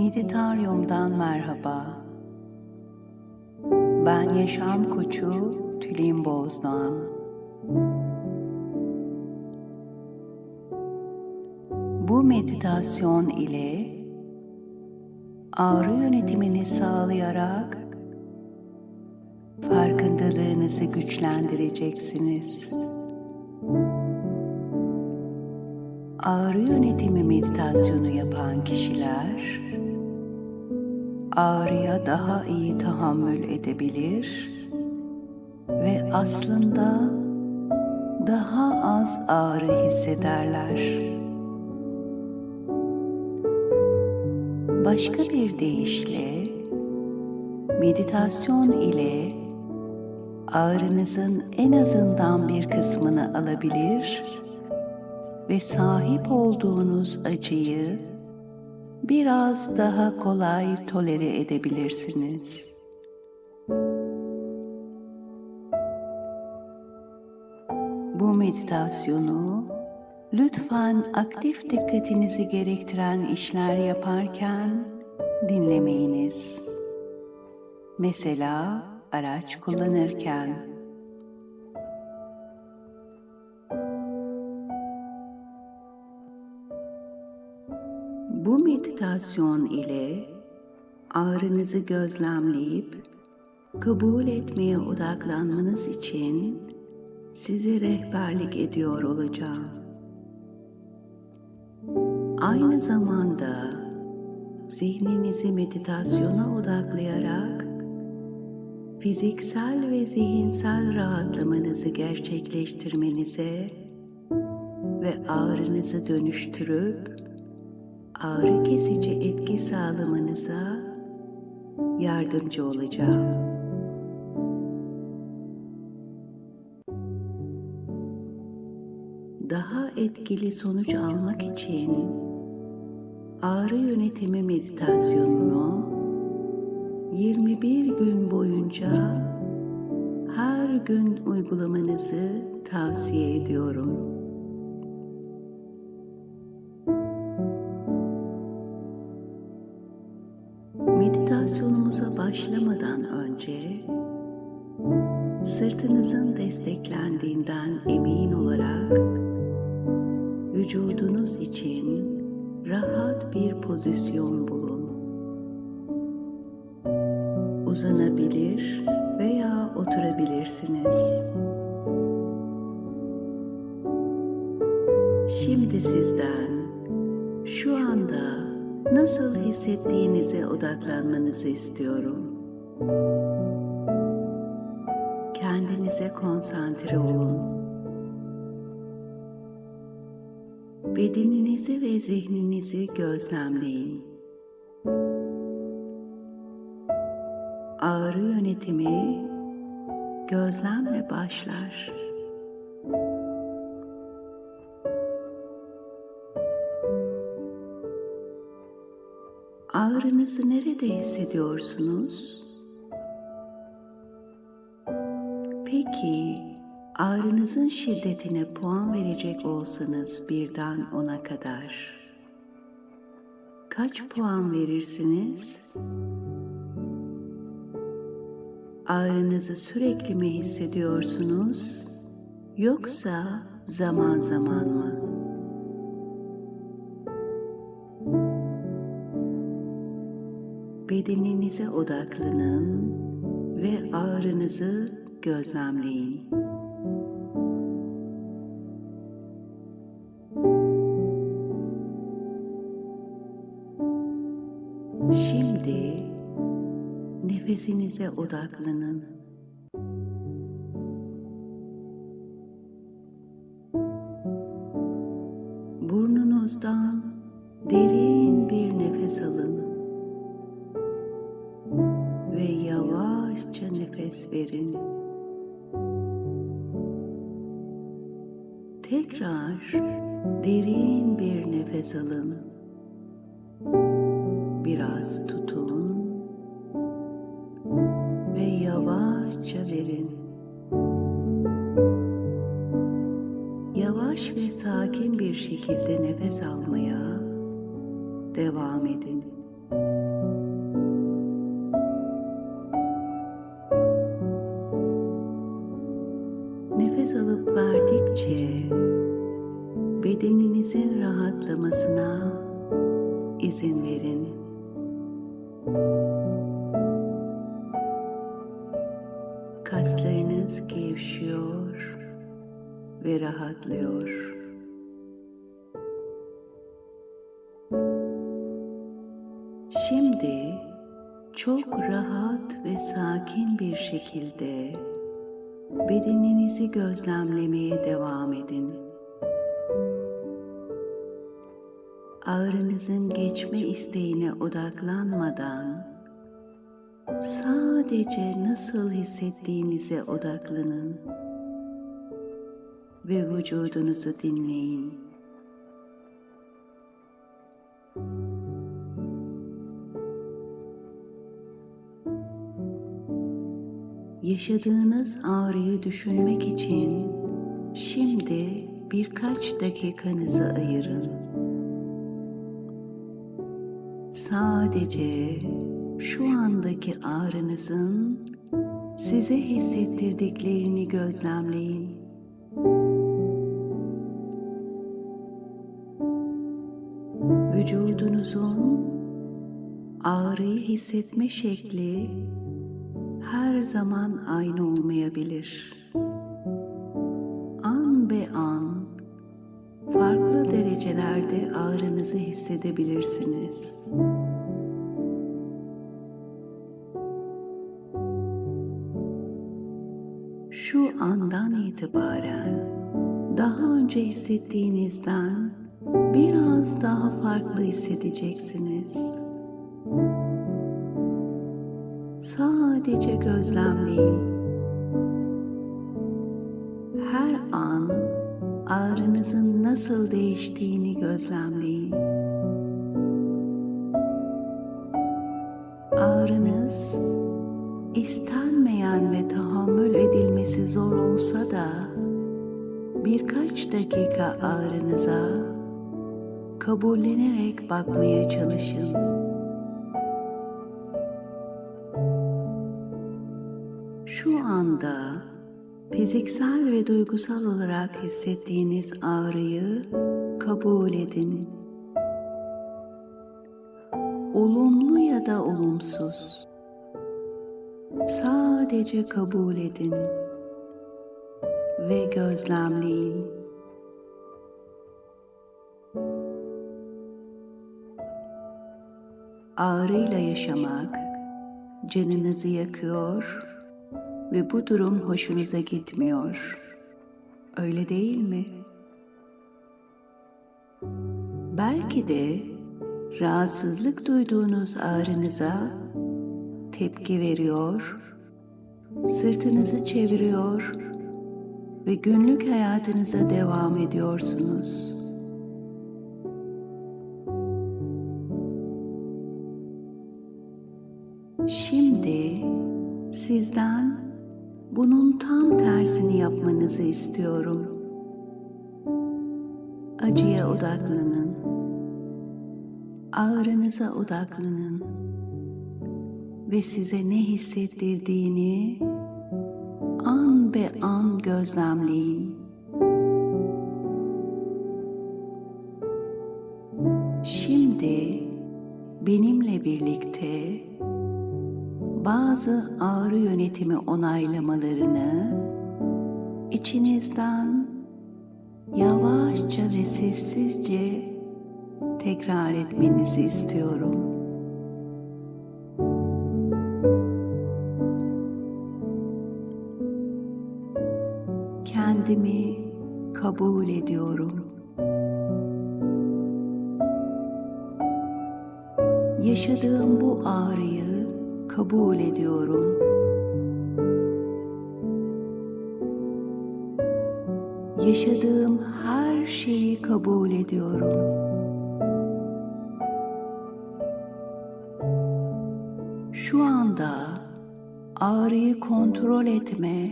Meditaryum'dan merhaba. Ben yaşam koçu Tülin Bozdoğan. Bu meditasyon ile ağrı yönetimini sağlayarak farkındalığınızı güçlendireceksiniz. Ağrı yönetimi meditasyonu yapan kişiler ağrıya daha iyi tahammül edebilir ve aslında daha az ağrı hissederler. Başka bir deyişle meditasyon ile ağrınızın en azından bir kısmını alabilir ve sahip olduğunuz acıyı biraz daha kolay tolere edebilirsiniz. Bu meditasyonu lütfen aktif dikkatinizi gerektiren işler yaparken dinlemeyiniz. Mesela araç kullanırken. Bu meditasyon ile ağrınızı gözlemleyip kabul etmeye odaklanmanız için size rehberlik ediyor olacağım. Aynı zamanda zihninizi meditasyona odaklayarak fiziksel ve zihinsel rahatlamanızı gerçekleştirmenize ve ağrınızı dönüştürüp ağrı kesici etki sağlamanıza yardımcı olacağım. Daha etkili sonuç almak için ağrı yönetimi meditasyonunu 21 gün boyunca her gün uygulamanızı tavsiye ediyorum. Sırtınızın desteklendiğinden emin olarak vücudunuz için rahat bir pozisyon bulun. Uzanabilir veya oturabilirsiniz. Şimdi sizden şu anda nasıl hissettiğinize odaklanmanızı istiyorum. Kendinize konsantre olun. Bedeninizi ve zihninizi gözlemleyin. Ağrı yönetimi gözlemle başlar. Ağrınızı nerede hissediyorsunuz? Peki ağrınızın şiddetine puan verecek olsanız birden ona kadar kaç puan verirsiniz? Ağrınızı sürekli mi hissediyorsunuz yoksa zaman zaman mı? Bedeninize odaklanın ve ağrınızı gözlemleyin. Şimdi nefesinize odaklanın. Burnunuzdan derin bir nefes alın ve yavaşça nefes verin. Tekrar derin bir nefes alın. Biraz tutun ve yavaşça verin. Yavaş ve sakin bir şekilde nefes almaya devam edin. Bedeninizin rahatlamasına izin verin. Kaslarınız gevşiyor ve rahatlıyor. Şimdi çok rahat ve sakin bir şekilde bedeninizi gözlemlemeye devam edin. Ağrınızın geçme isteğine odaklanmadan sadece nasıl hissettiğinize odaklanın ve vücudunuzu dinleyin. Yaşadığınız ağrıyı düşünmek için şimdi birkaç dakikanızı ayırın. Sadece şu andaki ağrınızın size hissettirdiklerini gözlemleyin. Vücudunuzun ağrıyı hissetme şekli her zaman aynı olmayabilir. Derecelerde ağrınızı hissedebilirsiniz. Şu andan itibaren daha önce hissettiğinizden biraz daha farklı hissedeceksiniz. Sadece gözlemleyin. Ağrınızın nasıl değiştiğini gözlemleyin. Ağrınız istenmeyen ve tahammül edilmesi zor olsa da birkaç dakika ağrınıza kabullenerek bakmaya çalışın. Şu anda fiziksel ve duygusal olarak hissettiğiniz ağrıyı kabul edin. Olumlu ya da olumsuz. Sadece kabul edin ve gözlemleyin. Ağrıyla yaşamak canınızı yakıyor ve bu durum hoşunuza gitmiyor. Öyle değil mi? Belki de rahatsızlık duyduğunuz ağrınıza tepki veriyor, sırtınızı çeviriyor ve günlük hayatınıza devam ediyorsunuz. Şimdi bunun tam tersini yapmanızı istiyorum. Acıya odaklanın. Ağrınıza odaklanın. Ve size ne hissettirdiğini an be an gözlemleyin. Şimdi benimle birlikte bazı ağrı yönetimi onaylamalarını içinizden yavaşça ve sessizce tekrar etmenizi istiyorum. Kendimi kabul ediyorum. Yaşadığım bu ağrıyı kabul ediyorum. Yaşadığım her şeyi kabul ediyorum. Şu anda ağrıyı kontrol etme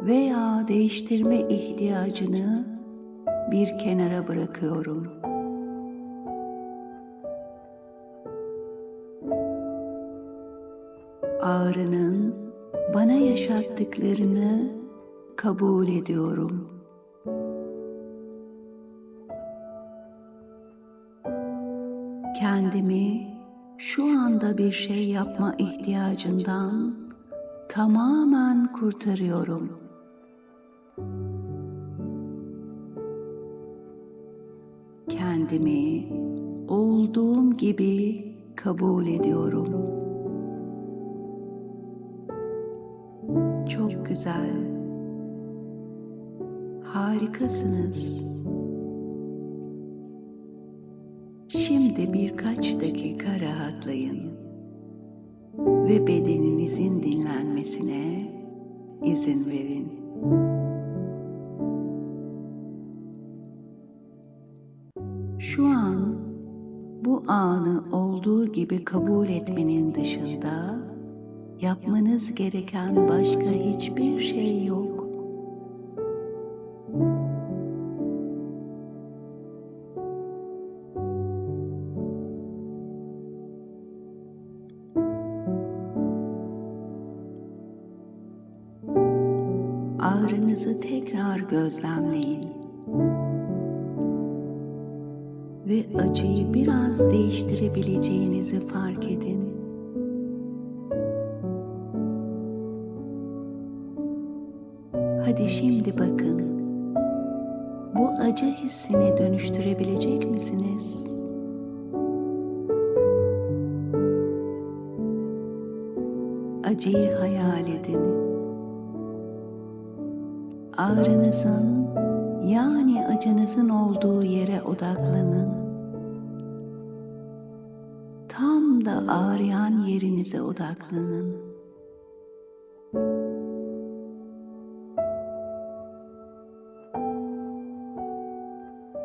veya değiştirme ihtiyacını bir kenara bırakıyorum. Ağrının bana yaşattıklarını kabul ediyorum. Kendimi şu anda bir şey yapma ihtiyacından tamamen kurtarıyorum. Kendimi olduğum gibi kabul ediyorum. Güzel. Harikasınız. Şimdi birkaç dakika rahatlayın ve bedeninizin dinlenmesine izin verin. Şu an bu anı olduğu gibi kabul etmenin dışında yapmanız gereken başka hiçbir şey yok. Ağrınızı tekrar gözlemleyin. Ve acıyı biraz değiştirebileceğinizi fark edin. Hadi şimdi bakın. Bu acı hissini dönüştürebilecek misiniz? Acıyı hayal edin. Ağrınızın yani acınızın olduğu yere odaklanın. Tam da ağrıyan yerinize odaklanın.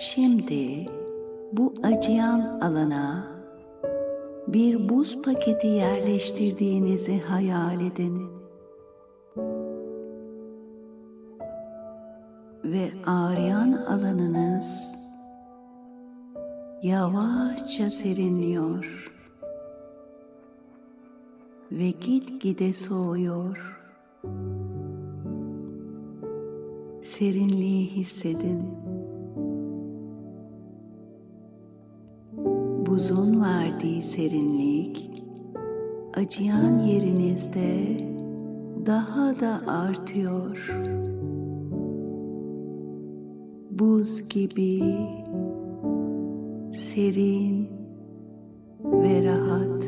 Şimdi bu acıyan alana bir buz paketi yerleştirdiğinizi hayal edin. Ve ağrıyan alanınız yavaşça serinliyor ve gitgide soğuyor. Serinliği hissedin. Buzun verdiği serinlik acıyan yerinizde daha da artıyor. Buz gibi serin ve rahat.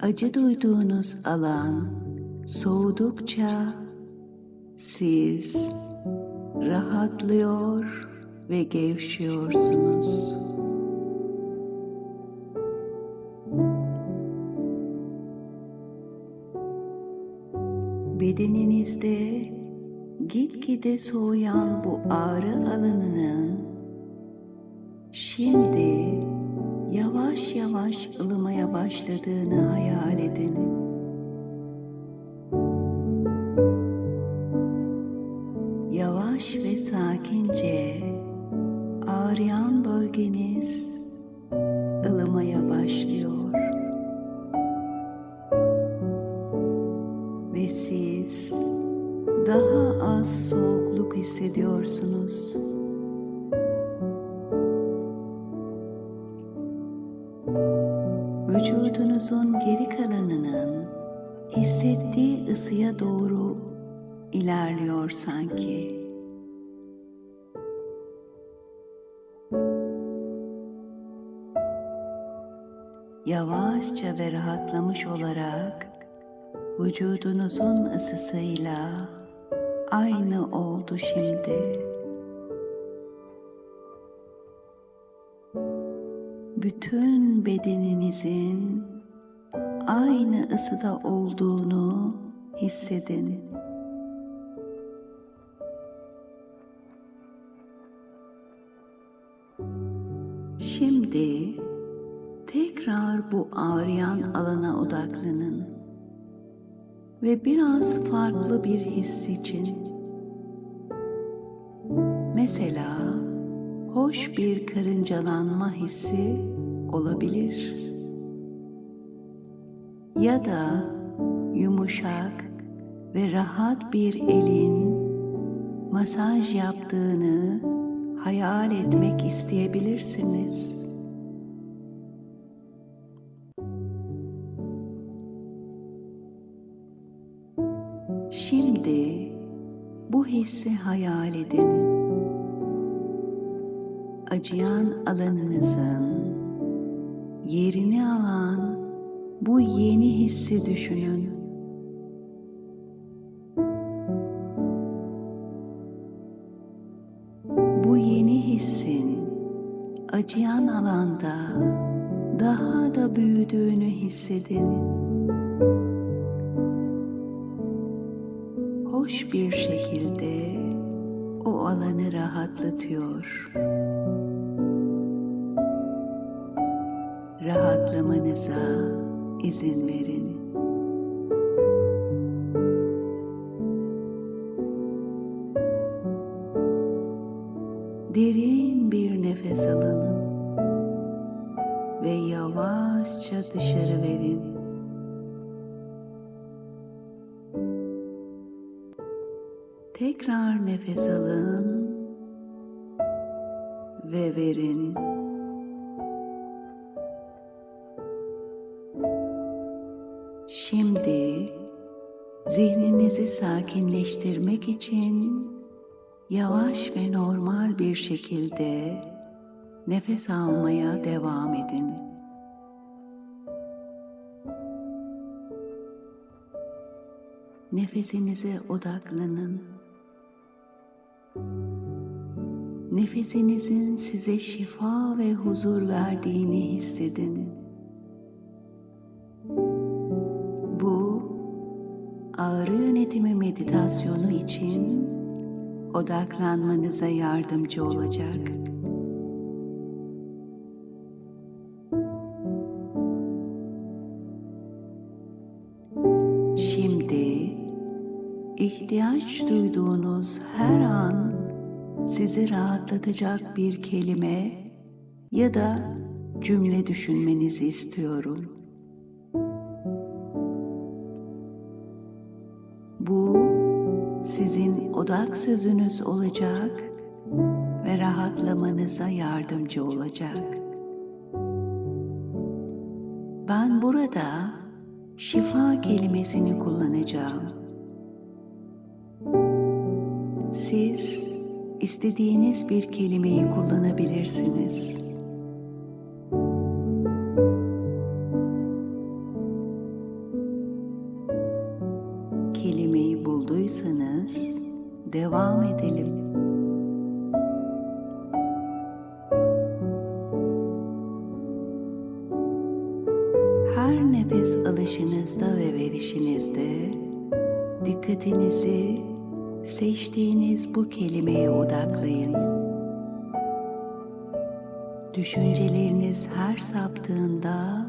Acı duyduğunuz alan soğudukça siz rahatlıyor ve gevşiyorsunuz. Bedeninizde gitgide soğuyan bu ağrı alanının şimdi yavaş yavaş ılımaya başladığını hayal edin. Vücudunuzun geri kalanının hissettiği ısıya doğru ilerliyor sanki. Yavaşça ve rahatlamış olarak vücudunuzun ısısıyla aynı oldu şimdi. Bütün bedeninizin aynı ısıda olduğunu hissedin. Şimdi tekrar bu ağrıyan alana odaklanın ve biraz farklı bir his için. Mesela hoş bir karıncalanma hissi olabilir. Ya da yumuşak ve rahat bir elin masaj yaptığını hayal etmek isteyebilirsiniz. Şimdi bu hissi hayal edin. Acıyan alanınızın yerini alan bu yeni hissi düşünün. Bu yeni hissin acıyan alanda daha da büyüdüğünü hissedin. Hoş bir şekilde o alanı rahatlatıyor. Rahatlamanıza izin verin. Derin bir nefes alın ve yavaşça dışarı verin. Tekrar nefes alın ve verin. Zihninizi sakinleştirmek için yavaş ve normal bir şekilde nefes almaya devam edin. Nefesinize odaklanın. Nefesinizin size şifa ve huzur verdiğini hissedin. Yönetimi meditasyonu için odaklanmanıza yardımcı olacak. Şimdi ihtiyaç duyduğunuz her an sizi rahatlatacak bir kelime ya da cümle düşünmenizi istiyorum. Sözünüz olacak ve rahatlamanıza yardımcı olacak. Ben burada şifa kelimesini kullanacağım. Siz istediğiniz bir kelimeyi kullanabilirsiniz. Devam edelim. Her nefes alışınızda ve verişinizde dikkatinizi seçtiğiniz bu kelimeye odaklayın. Düşünceleriniz her saptığında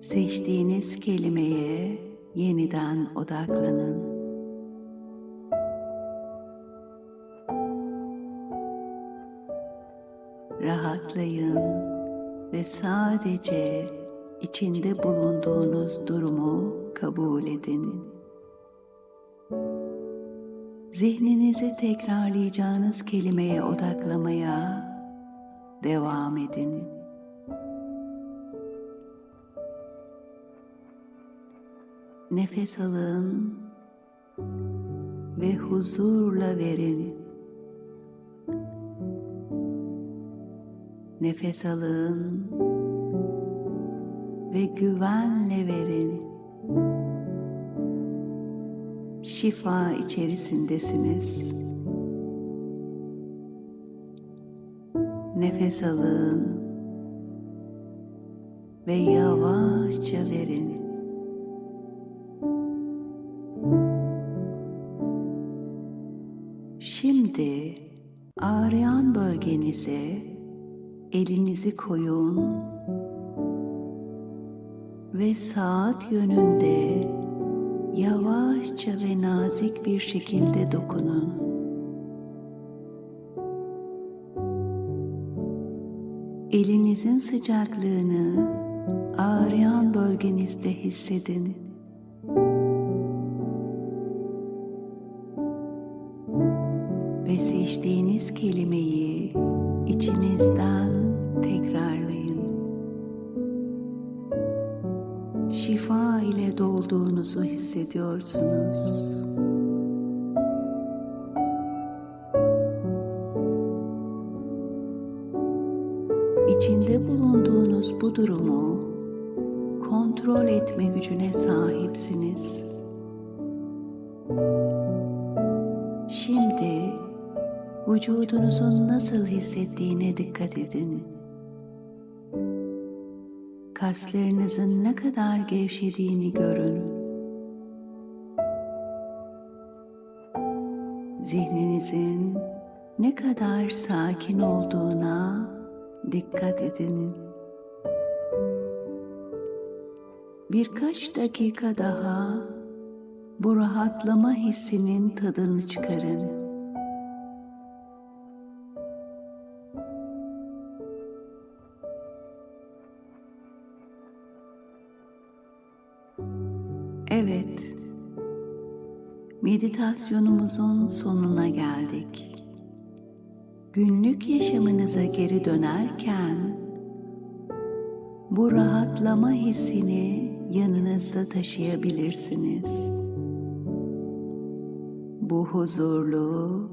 seçtiğiniz kelimeye yeniden odaklanın. Rahatlayın ve sadece içinde bulunduğunuz durumu kabul edin. Zihninizi tekrarlayacağınız kelimeye odaklamaya devam edin. Nefes alın ve huzurla verin. Nefes alın ve güvenle verin. Şifa içerisindesiniz. Nefes alın ve yavaşça verin. Şimdi ağrıyan bölgenize elinizi koyun ve saat yönünde yavaşça ve nazik bir şekilde dokunun. Elinizin sıcaklığını ağrıyan bölgenizde hissedin. Ve seçtiğiniz kelimeyi içinizden dolduğunuzu hissediyorsunuz. İçinde bulunduğunuz bu durumu kontrol etme gücüne sahipsiniz. Şimdi vücudunuzun nasıl hissettiğine dikkat edin. Kaslarınızın ne kadar gevşediğini görün. Zihninizin ne kadar sakin olduğuna dikkat edin. Birkaç dakika daha bu rahatlama hissinin tadını çıkarın. Meditasyonumuzun sonuna geldik. Günlük yaşamınıza geri dönerken bu rahatlama hissini yanınızda taşıyabilirsiniz. Bu huzurlu,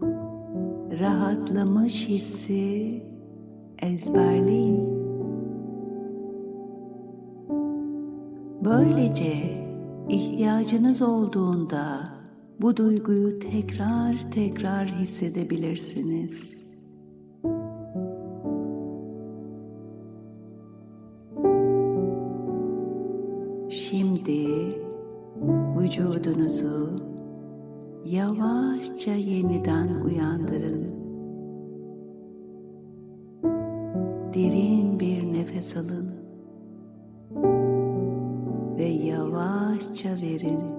rahatlamış hissi ezberleyin. Böylece ihtiyacınız olduğunda bu duyguyu tekrar tekrar hissedebilirsiniz. Şimdi vücudunuzu yavaşça yeniden uyandırın. Derin bir nefes alın ve yavaşça verin.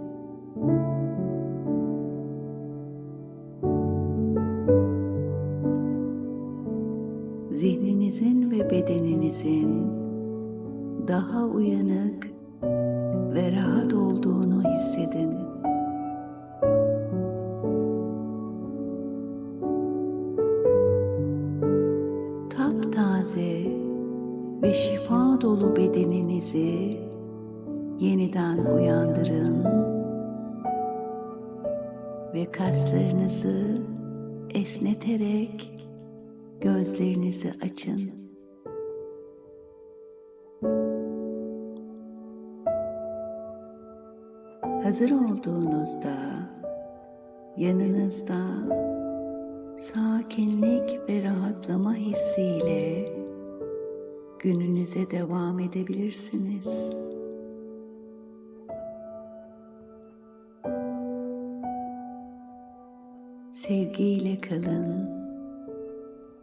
Zihninizin ve bedeninizin daha uyanık ve rahat olduğunu hissedin. Taptaze ve şifa dolu bedeninizi yeniden uyandırın ve kaslarınızı esneterek gözlerinizi açın. Hazır olduğunuzda yanınızda sakinlik ve rahatlama hissiyle gününüze devam edebilirsiniz. Sevgiyle kalın,